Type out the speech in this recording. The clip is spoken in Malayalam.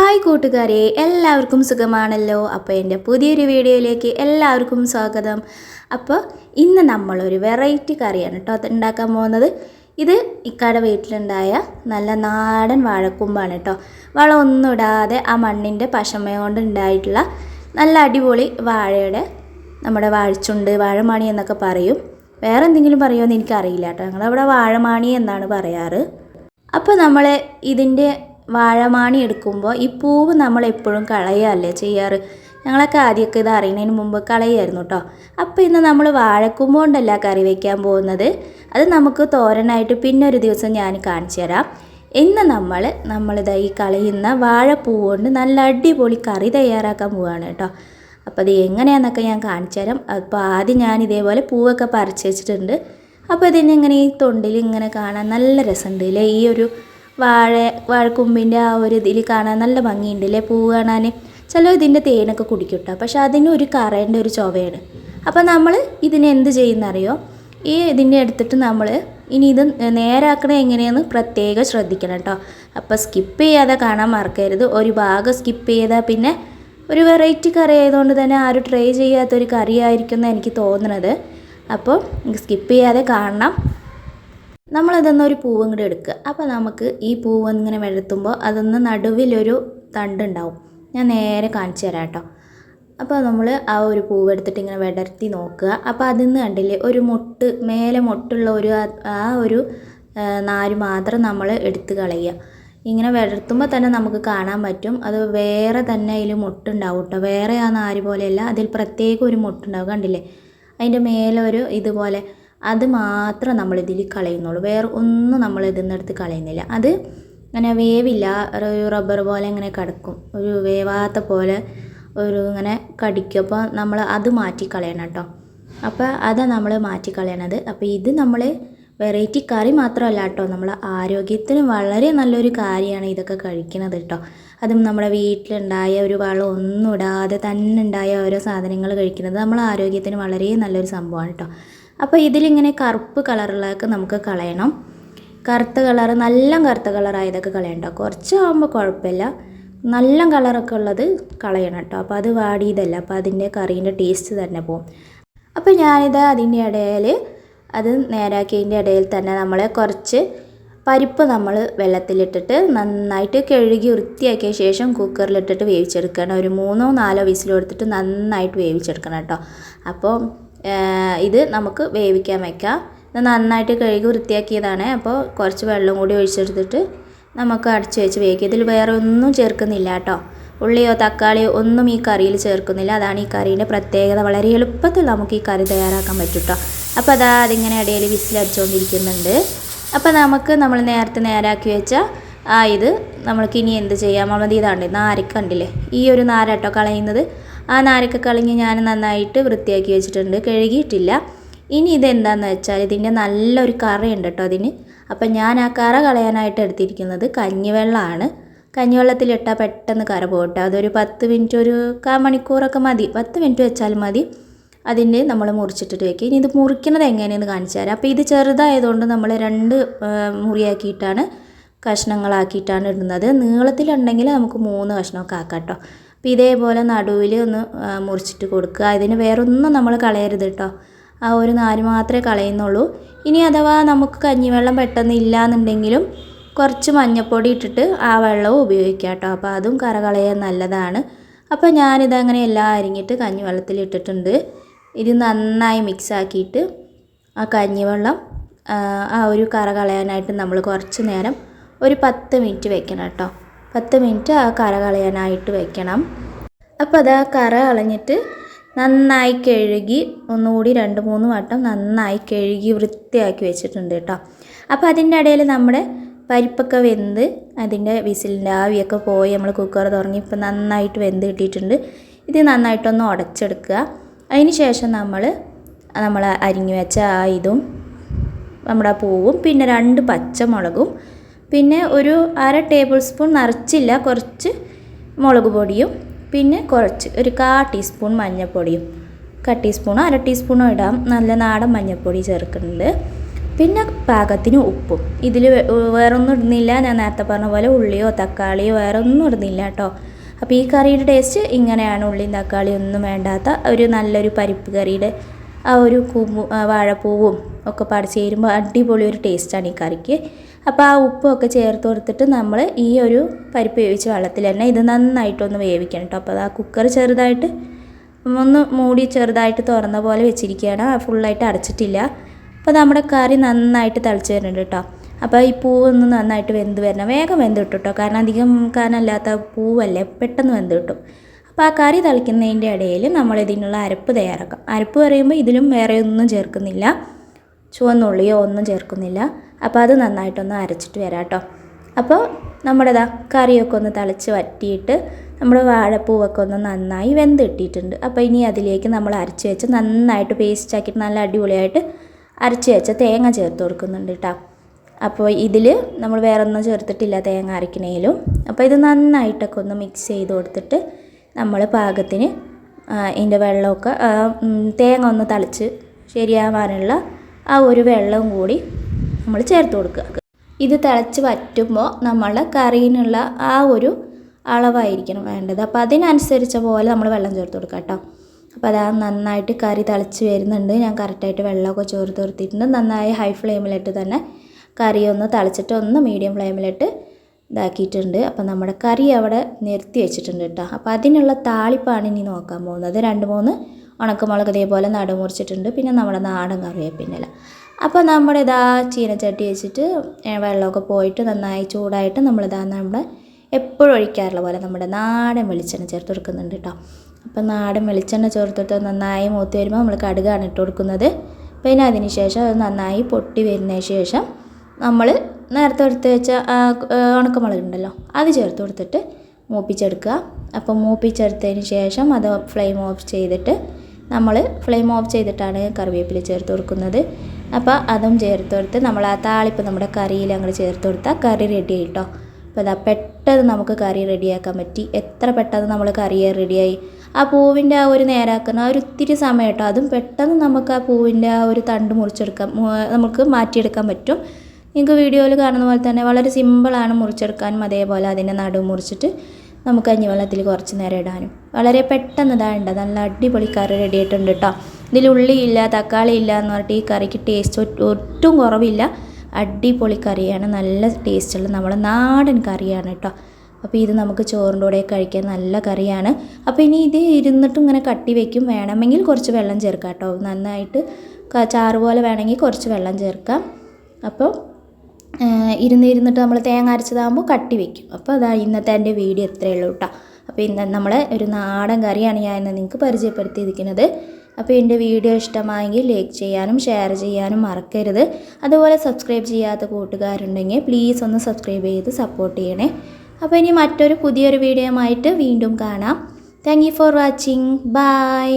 ഹായ് കൂട്ടുകാരെ എല്ലാവർക്കും സുഖമാണല്ലോ. അപ്പോൾ എന്റെ പുതിയൊരു വീഡിയോയിലേക്ക് എല്ലാവർക്കും സ്വാഗതം. അപ്പോൾ ഇന്ന് നമ്മളൊരു വെറൈറ്റി കറിയാണ് കേട്ടോ ഉണ്ടാക്കാൻ പോകുന്നത്. ഇത് ഇക്കാടെ വീട്ടിലുണ്ടായ നല്ല നാടൻ വാഴക്കുമ്പാണ് കേട്ടോ. വളമൊന്നും ഇടാതെ ആ മണ്ണിന്റെ പശമ കൊണ്ട് ഉണ്ടായിട്ടുള്ള നല്ല അടിപൊളി വാഴയുടെ നമ്മുടെ വാഴച്ചുണ്ട് വാഴമാണി എന്നൊക്കെ പറയും. വേറെ എന്തെങ്കിലും പറയുമോ എന്ന് എനിക്കറിയില്ല കേട്ടോ. ഞങ്ങളവിടെ വാഴമാണി എന്നാണ് പറയാറ്. അപ്പോൾ നമ്മൾ ഇതിന്റെ വാഴമാണി എടുക്കുമ്പോൾ ഈ പൂവ് നമ്മൾ എപ്പോഴും കളയുകയല്ലേ ചെയ്യാറ്? ഞങ്ങളൊക്കെ ആദ്യമൊക്കെ ഇത് അറിയുന്നതിന് മുമ്പ് കളയായിരുന്നു കേട്ടോ. അപ്പോൾ ഇന്ന് നമ്മൾ വാഴക്കുമ്പ് കൊണ്ടല്ല കറി വയ്ക്കാൻ പോകുന്നത്. അത് നമുക്ക് തോരനായിട്ട് പിന്നെ ഒരു ദിവസം ഞാൻ കാണിച്ചു തരാം. ഇന്ന് നമ്മൾ നമ്മളിതാ ഈ കളയുന്ന വാഴപ്പൂവ് കൊണ്ട് നല്ല അടിപൊളി കറി തയ്യാറാക്കാൻ പോവുകയാണ് കേട്ടോ. അപ്പോൾ അത് എങ്ങനെയാണെന്നൊക്കെ ഞാൻ കാണിച്ചു തരാം. അപ്പോൾ ആദ്യം ഞാൻ ഇതേപോലെ പൂവൊക്കെ പറിച്ച് വെച്ചിട്ടുണ്ട്. അപ്പോൾ ഇതിനെ ഇങ്ങനെ ഈ തൊണ്ടിൽ ഇങ്ങനെ കാണാൻ നല്ല രസമുണ്ട് അല്ലേ ഈ ഒരു വാഴ വാഴക്കൊമ്പിന്റെ ആ ഒരു ഇതിൽ കാണാൻ നല്ല ഭംഗിയുണ്ട് അല്ലേ പൂ കാണാൻ. ചില ഇതിന്റെ തേനൊക്കെ കുടിക്കും കേട്ടോ പക്ഷേ അതിന് ഒരു കറേന്റെ ഒരു ചൊവയാണ്. അപ്പോൾ നമ്മൾ ഇതിനെ എന്ത് ചെയ്യുന്നറിയോ? ഈ ഇതിന്റെ എടുത്തിട്ട് നമ്മൾ ഇനി ഇത് നേരാക്കണ എങ്ങനെയെന്ന് പ്രത്യേകം ശ്രദ്ധിക്കണം കേട്ടോ അപ്പോൾ സ്കിപ്പ് ചെയ്യാതെ കാണാൻ മറക്കരുത്. ഒരു ഭാഗം സ്കിപ്പ് ചെയ്താൽ പിന്നെ ഒരു വെറൈറ്റി കറി ആയതുകൊണ്ട് തന്നെ ആരും ട്രൈ ചെയ്യാത്തൊരു കറി ആയിരിക്കും എന്ന് എനിക്ക് തോന്നുന്നത് അപ്പോൾ സ്കിപ്പ് ചെയ്യാതെ കാണണം. നമ്മളിതൊന്ന് ഒരു പൂവും കൂടി എടുക്കുക. അപ്പോൾ നമുക്ക് ഈ പൂവ് ഇങ്ങനെ വെളുത്തുമ്പോൾ അതൊന്ന് നടുവിലൊരു തണ്ടുണ്ടാവും. ഞാൻ നേരെ കാണിച്ചു തരാം കേട്ടോ. അപ്പോൾ നമ്മൾ ആ ഒരു പൂവ് എടുത്തിട്ട് ഇങ്ങനെ വിടർത്തി നോക്കുക. അപ്പോൾ അതിൽ നിന്ന് കണ്ടില്ലേ ഒരു മുട്ട് മേലെ മുട്ടുള്ള ഒരു ആ- ഒരു നാര് മാത്രം നമ്മൾ എടുത്ത് കളയുക. ഇങ്ങനെ വിടർത്തുമ്പോൾ തന്നെ നമുക്ക് കാണാൻ പറ്റും. അത് വേറെ തന്നെ അതിൽ മുട്ടുണ്ടാവും കേട്ടോ. വേറെ ആ നാര് പോലെയല്ല അതിൽ പ്രത്യേകം ഒരു മുട്ടുണ്ടാവും. കണ്ടില്ലേ? അതിന്റെ മേലെ ഒരു ഇതുപോലെ അത് മാത്രം നമ്മൾ ഇതിൽ കളയുന്നുള്ളൂ. വേറെ ഒന്നും നമ്മൾ ഇതിൽ നിന്ന് എടുത്ത് കളയുന്നില്ല. അത് അങ്ങനെ വേവില്ല. ഒരു റബ്ബർ പോലെ ഇങ്ങനെ കിടക്കും. ഒരു വേവാത്ത പോലെ ഒരു ഇങ്ങനെ കടിക്കും. അപ്പോൾ നമ്മൾ അത് മാറ്റി കളയണം കേട്ടോ. അപ്പോൾ അതാണ് നമ്മൾ മാറ്റി കളയണത്. അപ്പോൾ ഇത് നമ്മൾ വെറൈറ്റി കറി മാത്രമല്ല കേട്ടോ. നമ്മളെ ആരോഗ്യത്തിന് വളരെ നല്ലൊരു കാര്യമാണ് ഇതൊക്കെ കഴിക്കുന്നത് കേട്ടോ. അതും നമ്മുടെ വീട്ടിലുണ്ടായ ഒരു വളം ഒന്നും ഇടാതെ തന്നെ ഉണ്ടായ ഓരോ സാധനങ്ങൾ കഴിക്കുന്നത് നമ്മളെ ആരോഗ്യത്തിന് വളരെ നല്ലൊരു സംഭവമാണ് കേട്ടോ. അപ്പോൾ ഇതിലിങ്ങനെ കറുപ്പ് കളറുള്ളതൊക്കെ നമുക്ക് കളയണം. കറുത്ത കളർ നല്ല കറുത്ത കളറായതൊക്കെ കളയണ്ട. കുറച്ചാകുമ്പോൾ കുഴപ്പമില്ല. നല്ല കളറൊക്കെ ഉള്ളത് കളയണം കേട്ടോ. അപ്പോൾ അത് വാടിയതല്ല. അപ്പോൾ അതിന്റെ കറീന്റെ ടേസ്റ്റ് തന്നെ പോകും അപ്പോൾ ഞാനിത് അതിന്റെ ഇടയിൽ അത് നേരാക്കിയതിന്റെ ഇടയിൽ തന്നെ നമ്മൾ കുറച്ച് പരിപ്പ് നമ്മൾ വെള്ളത്തിലിട്ടിട്ട് നന്നായിട്ട് കഴുകി വൃത്തിയാക്കിയ ശേഷം കുക്കറിലിട്ടിട്ട് വേവിച്ചെടുക്കണം ഒരു മൂന്നോ നാലോ വിസിൽ എടുത്തിട്ട് നന്നായിട്ട് വേവിച്ചെടുക്കണം കേട്ടോ. അപ്പോൾ ഇത് നമുക്ക് വേവിക്കാൻ വെക്കാം. ഇത് നന്നായിട്ട് കഴുകി വൃത്തിയാക്കിയതാണ്. അപ്പോൾ കുറച്ച് വെള്ളം കൂടി ഒഴിച്ചെടുത്തിട്ട് നമുക്ക് അടച്ച് വെച്ച് വേവിക്കുക ഇതിൽ വേറെ ഒന്നും ചേർക്കുന്നില്ല കേട്ടോ. ഉള്ളിയോ തക്കാളിയോ ഒന്നും ഈ കറിയിൽ ചേർക്കുന്നില്ല. അതാണ് ഈ കറീന്റെ പ്രത്യേകത. വളരെ എളുപ്പത്തിൽ നമുക്ക് ഈ കറി തയ്യാറാക്കാൻ പറ്റും കേട്ടോ അപ്പോൾ അതാ അതിങ്ങനെ ഇടയിൽ വിസിലടിച്ചുകൊണ്ടിരിക്കുന്നുണ്ട് അപ്പോൾ നമുക്ക് നമ്മൾ നേരത്തെ നേരാക്കി വെച്ച ആ ഇത് നമ്മൾക്ക് ഇനി എന്ത് ചെയ്യാം? മതി ഇതാണ്ട് നാരക്കണ്ടില്ലേ ഈ ഒരു നാരട്ടോ കളയുന്നത്. ആ നാരൊക്കെ കളഞ്ഞ് ഞാൻ നന്നായിട്ട് വൃത്തിയാക്കി വെച്ചിട്ടുണ്ട്. കഴുകിയിട്ടില്ല. ഇനി ഇതെന്താന്ന് വെച്ചാൽ ഇതിന്റെ നല്ലൊരു കറയുണ്ട് കേട്ടോ അതിന്. അപ്പം ഞാൻ ആ കറ കളയാനായിട്ട് എടുത്തിരിക്കുന്നത് കഞ്ഞിവെള്ളമാണ്. കഞ്ഞിവെള്ളത്തിലിട്ടാൽ പെട്ടെന്ന് കറ പോകട്ടെ. അതൊരു പത്ത് മിനിറ്റ് ഒരു കാ മണിക്കൂറൊക്കെ മതി. പത്ത് മിനിറ്റ് വെച്ചാൽ മതി. അതിന്റെ നമ്മൾ മുറിച്ചിട്ടിട്ട് വെക്കുക. ഇനി ഇത് മുറിക്കുന്നത് എങ്ങനെയെന്ന് കാണിച്ചു തരാം. അപ്പോൾ ഇത് ചെറുതായതുകൊണ്ട് നമ്മൾ രണ്ട് മുറിയാക്കിയിട്ടാണ് കഷ്ണങ്ങളാക്കിയിട്ടാണ് ഇടുന്നത്. നീളത്തിലുണ്ടെങ്കിൽ നമുക്ക് മൂന്ന് കഷ്ണമൊക്കെ ആക്കാം കേട്ടോ. അപ്പോൾ ഇതേപോലെ നടുവിൽ ഒന്ന് മുറിച്ചിട്ട് കൊടുക്കുക. ഇതിന് വേറെ ഒന്നും നമ്മൾ കളയരുത് കേട്ടോ ആ ഒരു നാര് മാത്രമേ കളയുന്നുള്ളൂ. ഇനി അഥവാ നമുക്ക് കഞ്ഞിവെള്ളം പെട്ടെന്ന് ഇല്ലയെന്നുണ്ടെങ്കിലും കുറച്ച് മഞ്ഞപ്പൊടി ഇട്ടിട്ട് ആ വെള്ളവും ഉപയോഗിക്കാം കേട്ടോ അപ്പോൾ അതും കറകളയാൻ നല്ലതാണ്. അപ്പോൾ ഞാനിതങ്ങനെ എല്ലാം അരിഞ്ഞിട്ട് കഞ്ഞിവെള്ളത്തിൽ ഇട്ടിട്ടുണ്ട്. ഇത് നന്നായി മിക്സ് ആക്കിയിട്ട് ആ കഞ്ഞിവെള്ളം ആ ഒരു കറ കളയാനായിട്ട് നമ്മൾ കുറച്ച് നേരം ഒരു പത്ത് മിനിറ്റ് വെക്കണം കേട്ടോ പത്ത് മിനിറ്റ് ആ കറ കളയാനായിട്ട് വെക്കണം. അപ്പോൾ അത് ആ കറ കളഞ്ഞിട്ട് നന്നായി കഴുകി ഒന്നുകൂടി രണ്ട് മൂന്ന് വട്ടം നന്നായി കഴുകി വൃത്തിയാക്കി വെച്ചിട്ടുണ്ട് കേട്ടോ. അപ്പോൾ അതിന്റെ ഇടയിൽ നമ്മുടെ പരിപ്പൊക്കെ വെന്ത് അതിന്റെ വിസിലിന്റെ ആവിയൊക്കെ പോയി നമ്മൾ കുക്കർ തുറങ്ങി ഇപ്പം നന്നായിട്ട് വെന്ത് കിട്ടിയിട്ടുണ്ട്. ഇത് നന്നായിട്ടൊന്ന് ഉടച്ചെടുക്കുക. അതിന് ശേഷം നമ്മൾ നമ്മൾ അരിഞ്ഞു വെച്ച ആ ഇതും നമ്മുടെ പൂവും പിന്നെ രണ്ട് പച്ചമുളകും പിന്നെ ഒരു അര ടേബിൾ സ്പൂൺ നിറച്ചില്ല കുറച്ച് മുളക് പൊടിയും പിന്നെ കുറച്ച് ഒരു കാ ടീസ്പൂൺ മഞ്ഞൾപ്പൊടിയും. കാ ടീസ്പൂണോ അര ടീസ്പൂണോ ഇടാം. നല്ല നാടൻ മഞ്ഞൾപ്പൊടി ചേർക്കുന്നുണ്ട്. പിന്നെ പാകത്തിന് ഉപ്പും. ഇതിൽ വേറൊന്നും ഇടുന്നില്ല. ഞാൻ നേരത്തെ പറഞ്ഞ പോലെ ഉള്ളിയോ തക്കാളിയോ വേറെ ഒന്നും ഇടുന്നില്ല കേട്ടോ. അപ്പോൾ ഈ കറിയുടെ ടേസ്റ്റ് ഇങ്ങനെയാണ്. ഉള്ളിയും തക്കാളിയും ഒന്നും വേണ്ടാത്ത ഒരു നല്ലൊരു പരിപ്പ് കറിയുടെ ആ ഒരു കുമ്പു വാഴപ്പൂവും ഒക്കെ പാടി ചേരുമ്പോൾ അടിപൊളി ഒരു ടേസ്റ്റാണ് ഈ കറിക്ക്. അപ്പോൾ ആ ഉപ്പൊക്കെ ചേർത്ത് കൊടുത്തിട്ട് നമ്മൾ ഈ ഒരു പരിപ്പ് വേവിച്ച വെള്ളത്തിൽ തന്നെ ഇത് നന്നായിട്ടൊന്ന് വേവിക്കണം കേട്ടോ അപ്പോൾ ആ കുക്കർ ചെറുതായിട്ട് ഒന്ന് മൂടി ചെറുതായിട്ട് തുറന്ന പോലെ വെച്ചിരിക്കുകയാണ്. ഫുള്ളായിട്ട് അടച്ചിട്ടില്ല. അപ്പോൾ നമ്മുടെ കറി നന്നായിട്ട് തിളച്ച് വരുന്നുണ്ട് കേട്ടോ അപ്പോൾ ഈ പൂവൊന്ന് നന്നായിട്ട് വെന്ത് വരണം. വേഗം വെന്ത് കിട്ടും കേട്ടോ കാരണം അധികം കാനല്ലാത്ത പൂവല്ലേ പെട്ടെന്ന് വെന്ത് കിട്ടും. അപ്പോൾ ആ കറി തിളയ്ക്കുന്നതിന്റെ ഇടയിൽ നമ്മൾ ഇതിനുള്ള അരപ്പ് തയ്യാറാക്കാം. അരപ്പ് പറയുമ്പോൾ ഇതിലും വേറെ ഒന്നും ചേർക്കുന്നില്ല. ചുവന്നുള്ളിയോ ഒന്നും ചേർക്കുന്നില്ല. അപ്പോൾ അത് നന്നായിട്ടൊന്ന് അരച്ചിട്ട് വരാം കേട്ടോ അപ്പോൾ നമ്മുടെതാ കറിയൊക്കെ ഒന്ന് തിളച്ച് വറ്റിയിട്ട് നമ്മുടെ വാഴപ്പൂവൊക്കെ ഒന്ന് നന്നായി വെന്ത് കിട്ടിയിട്ടുണ്ട്. അപ്പോൾ ഇനി അതിലേക്ക് നമ്മൾ അരച്ച് വെച്ച് നന്നായിട്ട് പേസ്റ്റ് ആക്കിയിട്ട് നല്ല അടിപൊളിയായിട്ട് അരച്ച് വെച്ച തേങ്ങ ചേർത്ത് കൊടുക്കുന്നുണ്ട് കേട്ടോ അപ്പോൾ ഇതിൽ നമ്മൾ വേറെ ഒന്നും ചേർത്തിട്ടില്ല തേങ്ങ അരക്കണേലും അപ്പോൾ ഇത് നന്നായിട്ടൊക്കെ ഒന്ന് മിക്സ് ചെയ്ത് കൊടുത്തിട്ട് നമ്മൾ പാകത്തിന് ഇതിന്റെ വെള്ളമൊക്കെ തേങ്ങ ഒന്ന് തളിച്ച് ശരിയാവാനുള്ള ആ ഒരു വെള്ളവും കൂടി നമ്മൾ ചേർത്ത് കൊടുക്കുക. ഇത് തിളച്ച് വറ്റുമ്പോൾ നമ്മളുടെ കറിയിനുള്ള ആ ഒരു അളവായിരിക്കണം വേണ്ടത്. അപ്പോൾ അതിനനുസരിച്ച പോലെ നമ്മൾ വെള്ളം ചേർത്ത് കൊടുക്കുക കേട്ടോ. അപ്പോൾ അതാ നന്നായിട്ട് കറി തിളച്ച് വരുന്നുണ്ട്. ഞാൻ കറക്റ്റായിട്ട് വെള്ളമൊക്കെ ചേർത്ത് കൊടുത്തിട്ടുണ്ട് നന്നായി ഹൈ ഫ്ലെയിമിലിട്ട് തന്നെ കറി ഒന്ന് തിളച്ചിട്ട് ഒന്ന് മീഡിയം ഫ്ലെയിമിലിട്ട് ഇതാക്കിയിട്ടുണ്ട്. അപ്പോൾ നമ്മുടെ കറി അവിടെ നിർത്തി വെച്ചിട്ടുണ്ട് കേട്ടോ. അപ്പോൾ അതിനുള്ള താളിപ്പാണ് ഇനി നോക്കാൻ പോകുന്നത്. രണ്ട് മൂന്ന് ഉണക്കമുളക് ഇതേപോലെ നടുമുറിച്ചിട്ടുണ്ട് പിന്നെ നമ്മുടെ നാടൻ കറിവേപ്പിന്റെ ഇല അപ്പോൾ നമ്മുടെ ഇതാ ചീനച്ചട്ടി വെച്ചിട്ട് വെള്ളമൊക്കെ പോയിട്ട് നന്നായി ചൂടായിട്ട് നമ്മളിതാ നമ്മുടെ എപ്പോഴും ഒഴിക്കാറുള്ള പോലെ നമ്മുടെ നാടൻ വെളിച്ചെണ്ണ ചേർത്ത് കൊടുക്കുന്നുണ്ട് കേട്ടോ. അപ്പോൾ നാടൻ വെളിച്ചെണ്ണ ചേർത്തിട്ട് നന്നായി മൂത്ത് വരുമ്പോൾ നമ്മൾ കടുകാണ് ഇട്ട് കൊടുക്കുന്നത്. പിന്നെ അതിന് ശേഷം അത് നന്നായി പൊട്ടി വരുന്നതിന് ശേഷം നമ്മൾ നേരത്തെ എടുത്ത് വെച്ച ഉണക്കമുളക് ഉണ്ടല്ലോ അത് ചേർത്ത് കൊടുത്തിട്ട് മൂപ്പിച്ചെടുക്കുക. അപ്പോൾ മൂപ്പിച്ചെടുത്തതിന് ശേഷം അത് ഫ്ലെയിം ഓഫ് ചെയ്തിട്ട് നമ്മൾ ഫ്ലെയിം ഓഫ് ചെയ്തിട്ടാണ് കറിവേപ്പില ചേർത്ത് കൊടുക്കുന്നത്. അപ്പോൾ അതും ചേർത്ത് കൊടുത്ത് നമ്മൾ ആ താളിപ്പ് നമ്മുടെ കറിയിൽ അങ്ങോട്ട് ചേർത്ത് കൊടുത്താൽ കറി റെഡി ആയിട്ടോ. അപ്പോൾ അതാ പെട്ടെന്ന് നമുക്ക് കറി റെഡിയാക്കാൻ പറ്റി. എത്ര പെട്ടെന്ന് നമ്മൾ കറി റെഡിയായി ആ പൂവിന്റെ ആ ഒരു നേരാക്കുന്ന ആ ഒരു ഇത്തിരി സമയം കേട്ടോ അതും പെട്ടെന്ന് നമുക്ക് ആ പൂവിന്റെ ആ ഒരു തണ്ട് മുറിച്ചെടുക്കാം. നമുക്ക് മാറ്റിയെടുക്കാൻ പറ്റും. നിങ്ങൾക്ക് വീഡിയോയിൽ കാണുന്ന പോലെ തന്നെ വളരെ സിമ്പിളാണ് മുറിച്ചെടുക്കാനും. അതേപോലെ അതിന്റെ നടു മുറിച്ചിട്ട് നമുക്ക് കഞ്ഞിവെള്ളത്തിൽ കുറച്ച് നേരം ഇടാനും. വളരെ പെട്ടെന്ന് ഇതാണ്ട് നല്ല അടിപൊളി കറി റെഡി ആയിട്ടുണ്ട് കേട്ടോ. ഇതിൽ ഉള്ളിയില്ല തക്കാളി ഇല്ല എന്ന് പറഞ്ഞിട്ട് ഈ കറിക്ക് ടേസ്റ്റ് ഒട്ടും കുറവില്ല. അടിപൊളി കറിയാണ്. നല്ല ടേസ്റ്റുള്ള നമ്മുടെ നാടൻ കറിയാണ് കേട്ടോ അപ്പോൾ ഇത് നമുക്ക് ചോറിന്റെ കൂടെ കഴിക്കാൻ നല്ല കറിയാണ്. അപ്പോൾ ഇനി ഇത് ഇരുന്നിട്ടും ഇങ്ങനെ കട്ടി വയ്ക്കും വേണമെങ്കിൽ കുറച്ച് വെള്ളം ചേർക്കാം കേട്ടോ നന്നായിട്ട് ചാറ് പോലെ വേണമെങ്കിൽ കുറച്ച് വെള്ളം ചേർക്കാം. അപ്പോൾ ഇരുന്ന് ഇരുന്നിട്ട് നമ്മൾ തേങ്ങ അരച്ചതാകുമ്പോൾ കട്ടി വയ്ക്കും അപ്പോൾ അതാ ഇന്നത്തെ എന്റെ വീഡിയോ ഇത്രയേ ഉള്ളൂ കേട്ടോ അപ്പോൾ ഇന്ന് നമ്മളെ ഒരു നാടൻ കറിയാണ് ഞാൻ നിങ്ങൾക്ക് പരിചയപ്പെടുത്തിയിരിക്കുന്നത്. അപ്പോൾ എന്റെ വീഡിയോ ഇഷ്ടമായെങ്കിൽ ലൈക്ക് ചെയ്യാനും ഷെയർ ചെയ്യാനും മറക്കരുത്. അതുപോലെ സബ്സ്ക്രൈബ് ചെയ്യാത്ത കൂട്ടുകാരുണ്ടെങ്കിൽ പ്ലീസ് ഒന്ന് സബ്സ്ക്രൈബ് ചെയ്ത് സപ്പോർട്ട് ചെയ്യണേ. അപ്പോൾ ഇനി മറ്റൊരു പുതിയൊരു വീഡിയോ ആയിട്ട് വീണ്ടും കാണാം. Thank for watching bye